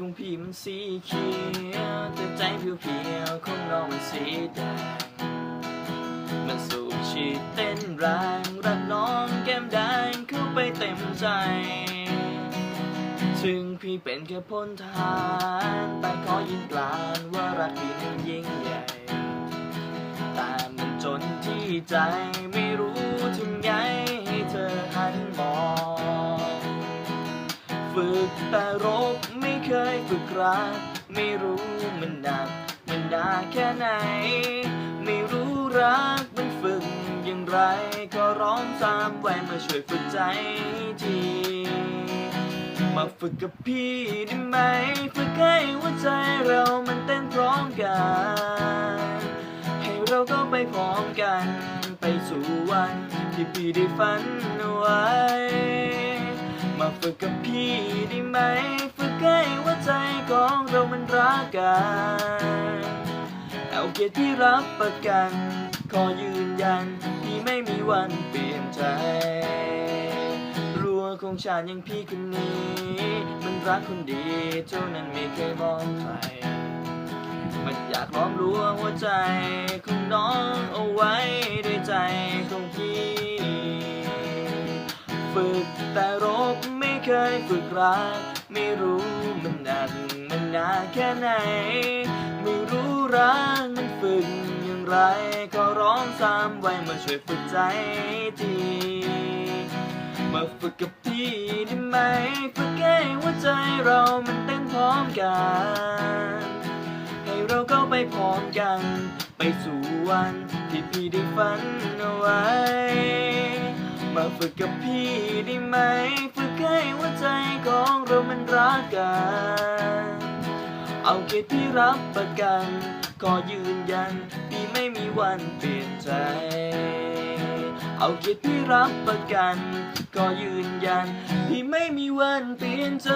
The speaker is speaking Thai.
ของพี่มันสีเขียวแต่ใจเพียวๆของน้องมันสีแดงมันสูบฉีดเต้นแรงรักน้องแก้มแดงเข้าไปเต็มใจ ถึงพี่เป็นแค่พลทหารแต่ขอยืนกลานว่ารักพี่นั้นยิ่งใหญ่แต่มันจนที่ใจไม่รู้ทำไง กแต่รบไม่เคยฝึกรักไม่รู้มันหนัก มันหนาแค่ไหน ไม่รู้รักมันฝึกอย่างไร ก็ร้องตามไว้มาช่วยฝึกใจทีมาฝึกกับพี่ได้ไหมฝึกให้หัวใจเรามันเต้นพร้อมกัน ให้เราก็ไปพร้อมกัน ไปสู่วันที่พี่ได้ฝันเอาไว้ มาฝึกกับพี่ได้ไหม ฝึกให้หัวใจของเรามันรักกัน เอาเกียรติที่รับประกัน ขอยืนยันพี่ไม่มีวันเปลี่ยนใจ รัวของฉันยังพี่คนนี้ มันรักคนดีเท่านั้นไม่เคยมองใคร มันอยากล้อมรั้วหัวใจของน้องเอาไว้ด้วยใจของพี่ ฝึกแต่ร เคยฝึกรัก ไม่รู้มันหนักมันหนาแค่ไหน ไม่รู้รักมันฝึกอย่างไร ก็ร้องซ้ำไว้มาช่วยฝึกใจทีมาฝึกกับพี่ได้ไหมฝึกให้หัวใจเรามันเต้นพร้อมกัน ให้เราเข้าไปพร้อมกัน ไปสู่วันที่พี่ได้ฝันเอาไว้ มาฝึกกับพี่ได้ไหม ฝึกให้หัวใจของเรามันรักกัน เอาเกียรติที่รับประกัน ก็ยืนยันพี่ไม่มีวันเปลี่ยนใจ เอาเกียรติที่รับประกัน ก็ยืนยันพี่ไม่มีวันเปลี่ยนใจ